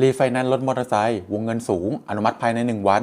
รีไฟแนนซ์รถมอเตอร์ไซค์วงเงินสูง อนุมัติภายใน 1 วัน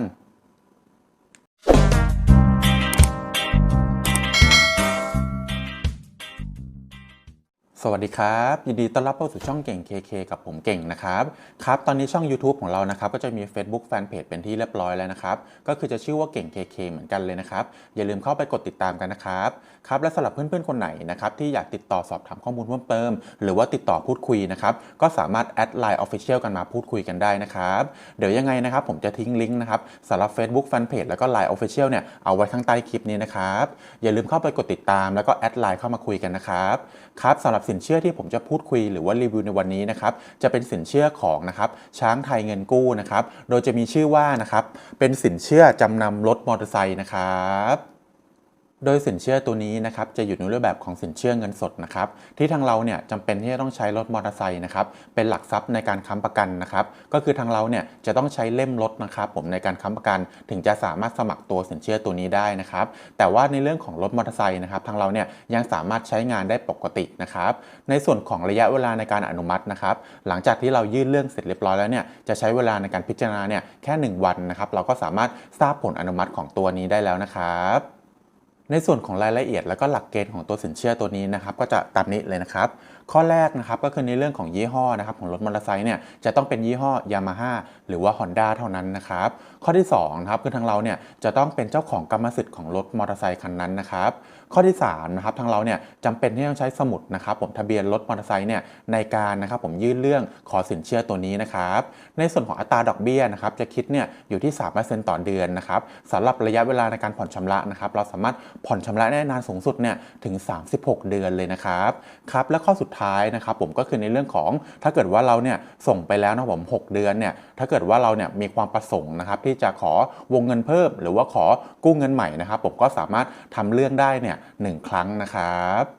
สวัสดีครับ ยินดีต้อนรับเข้าสู่ช่องเก่ง KK กับผมเก่งนะครับ ครับ ตอนนี้ช่อง YouTube ของเรานะครับ ก็จะมี Facebook Fanpage เป็นที่เรียบร้อยแล้วนะครับ ก็คือจะชื่อว่าเก่ง KK เหมือนกันเลยนะครับ อย่าลืมเข้าไปกดติดตามกันนะครับ ครับ และสำหรับเพื่อนๆ คนไหนนะครับ ที่อยากติดต่อสอบถามข้อมูลเพิ่มเติม หรือว่าติดต่อพูดคุยนะครับ ก็สามารถแอดไลน์ Official กันมาพูดคุยกันได้นะครับ เดี๋ยวยังไงนะครับผมจะทิ้งลิงก์นะครับสำหรับ Facebook Fanpage แล้วก็ Line Official เนี่ยเอาไว้ข้างใต้คลิปนี้นะครับอย่าลืมเข้าไปกดติดตามแล้วก็แอดไลน์เข้ามาคุยกันนะครับครับสำหรับสินเชื่อที่ผมจะพูดคุยหรือว่ารีวิวในวันนี้นะครับจะเป็นสินเชื่อของนะครับช้างไทยเงินกู้นะครับโดยจะมีชื่อว่านะครับเป็นสินเชื่อจำนำรถมอเตอร์ไซค์นะครับ โดยสินเชื่อตัวนี้นะครับจะอยู่ในรูปแบบของสินเชื่อเงินสดนะครับที่ทางเราเนี่ยจำเป็นที่จะต้องใช้รถมอเตอร์ไซค์นะครับเป็นหลักทรัพย์ในการค้ำประกันนะครับก็คือทางเราเนี่ยจะต้องใช้เล่มรถนะครับผมในการค้ำประกัน ถึงจะสามารถสมัครตัวสินเชื่อตัวนี้ได้นะครับแต่ว่าในเรื่องของรถมอเตอร์ไซค์นะครับทางเราเนี่ยยังสามารถใช้งานได้ปกตินะครับในส่วนของระยะเวลาในการอนุมัตินะครับหลังจากที่เรายื่นเรื่องเสร็จเรียบร้อยแล้วเนี่ยจะใช้เวลาในการพิจารณาเนี่ยแค่ 1 วันนะครับเราก็สามารถทราบผลอนุมัติของตัวนี้ได้แล้วนะครับ ในส่วนของรายละเอียดแล้วก็หลักเกณฑ์ของตัวสินเชื่อตัวนี้นะครับก็จะตามนี้เลยนะครับ ข้อแรกนะครับก็คือในเรื่องของยี่ห้อนะครับของรถมอเตอร์ไซค์เนี่ยจะต้องเป็นยี่ห้อยามาฮ่าหรือว่า Honda เท่านั้นนะครับข้อที่2นะครับคือทางเราเนี่ยจะต้องเป็นเจ้าของกรรมสิทธิ์ของรถมอเตอร์ไซค์คันนั้นนะครับข้อที่3นะครับทางเราเนี่ยจำเป็นที่ต้องใช้สมุดนะครับผมทะเบียนรถมอเตอร์ไซค์เนี่ยในการนะครับผมยื่นเรื่องขอสินเชื่อตัวนี้นะครับในส่วนของอัตราดอกเบี้ยนะครับจะคิดเนี่ยอยู่ที่3%ต่อเดือนนะครับสำหรับระยะเวลาในการผ่อนชำระนะครับเราสามารถผ่อนชำระได้นานสูงสุดเนี่ยถึง 36 เดือนเลยนะครับครับและข้อสุดท้ายนะครับผมก็คือในเรื่องของถ้าเกิดว่าเราเนี่ยส่งไปแล้วนะผม6เดือนเนี่ยถ้าเกิดว่าเราเนี่ยมีความประสงค์นะครับที่จะขอวงเงินเพิ่ม หรือว่าขอกู้เงินใหม่นะครับผมก็สามารถทำเรื่องได้เนี่ยหนึ่งครั้งนะครับ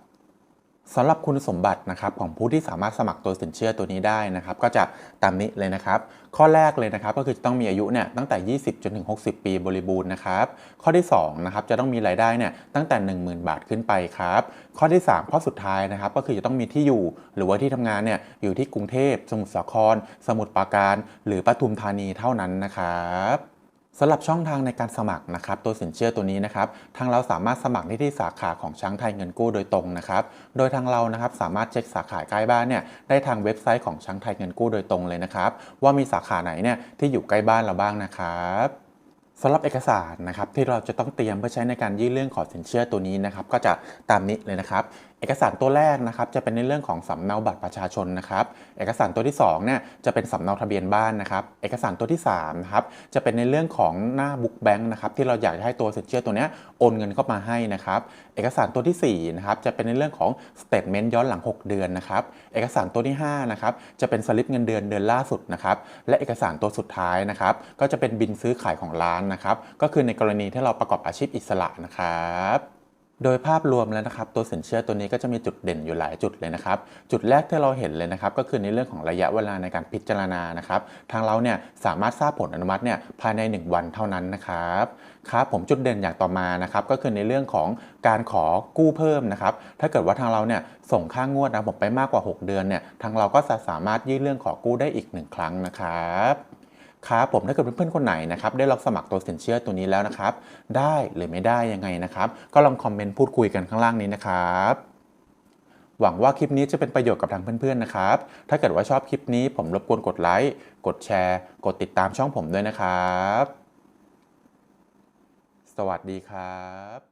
สำหรับคุณสมบัตินะครับของผู้ที่สามารถสมัครตัวสินเชื่อตัวนี้ได้นะครับ ก็จะตามนี้เลยนะครับ ข้อแรกเลยนะครับก็คือจะต้องมีอายุเนี่ยตั้งแต่ 20จนถึง 60 ปีบริบูรณ์นะครับ ข้อที่2นะครับจะต้องมีรายได้เนี่ยตั้งแต่ 10,000 บาทขึ้นไปครับ ข้อที่ 3 ข้อสุดท้ายนะครับ ก็คือจะต้องมีที่อยู่หรือว่าที่ทำงานเนี่ยอยู่ที่กรุงเทพ สมุทรสาคร สมุทรปราการ หรือปทุมธานีเท่านั้นนะครับ สำหรับช่องทางในการสมัครนะครับตัวสินเชื่อตัวนี้นะครับทางเราสามารถสมัครได้ที่สาขาของช้างไทยเงินกู้โดยตรงนะครับโดยทางเรานะครับสามารถเช็คสาขาใกล้บ้านเนี่ยได้ทางเว็บไซต์ของช้างไทยเงินกู้โดยตรงเลยนะครับว่ามีสาขาไหนเนี่ยที่อยู่ใกล้บ้านเราบ้างนะครับสำหรับเอกสารนะครับที่เราจะต้องเตรียมเพื่อใช้ในการยื่นเรื่องขอสินเชื่อตัวนี้นะครับก็จะตามนี้เลยนะครับ เอกสารตัวแรกนะครับจะเป็นในเรื่องของสำเนาบัตรประชาชนนะครับ เอกสารตัวที่2เนี่ยจะเป็นสำเนาทะเบียนบ้านนะครับ เอกสารตัวที่3นะครับจะเป็นในเรื่องของหน้าบุ๊กแบงค์นะครับที่เราอยากจะให้ตัวสินเชื่อตัวเนี้ยโอนเงินเข้ามาให้นะครับ เอกสารตัวที่4นะครับจะเป็นในเรื่องของสเตทเมนต์ย้อนหลัง 6 เดือนนะครับ เอกสารตัวที่5นะครับจะเป็นสลิปเงินเดือนเดือนล่าสุดนะครับ และเอกสารตัวสุดท้ายนะครับก็จะเป็นบินซื้อขายของร้านนะครับ ก็คือในกรณีที่เราประกอบอาชีพอิสระนะครับ โดยภาพรวมแล้วนะครับตัวสินเชื่อตัวนี้ก็จะมีจุดเด่นอยู่หลายจุดเลยนะครับ จุดแรกที่เราเห็นเลยนะครับก็คือในเรื่องของระยะเวลาในการพิจารณานะครับทางเราเนี่ยสามารถทราบผลอนุมัติเนี่ยภายใน 1 วันเท่านั้นนะครับครับผมจุดเด่นอย่างต่อมานะครับก็คือในเรื่องของการขอกู้เพิ่มนะครับถ้าเกิดว่าทางเราเนี่ยส่งค่างวดนะผมไปมากกว่า 6 เดือนเนี่ยทางเราก็จะสามารถยื่นเรื่องขอกู้ได้อีก 1 ครั้งนะครับ ครับผมถ้าเกิดเพื่อนๆคนไหนนะครับได้ลองสมัครตัวสินเชื่อตัวนี้แล้วนะครับ ได้หรือไม่ได้ยังไงนะครับ ก็ลองคอมเมนต์พูดคุยกันข้างล่างนี้นะครับหวังว่าคลิปนี้จะเป็นประโยชน์กับทางเพื่อนๆนะครับ ถ้าเกิดว่าชอบคลิปนี้ผมรบกวนกดไลค์ กดแชร์ กดติดตามช่องผมด้วยนะครับ สวัสดีครับ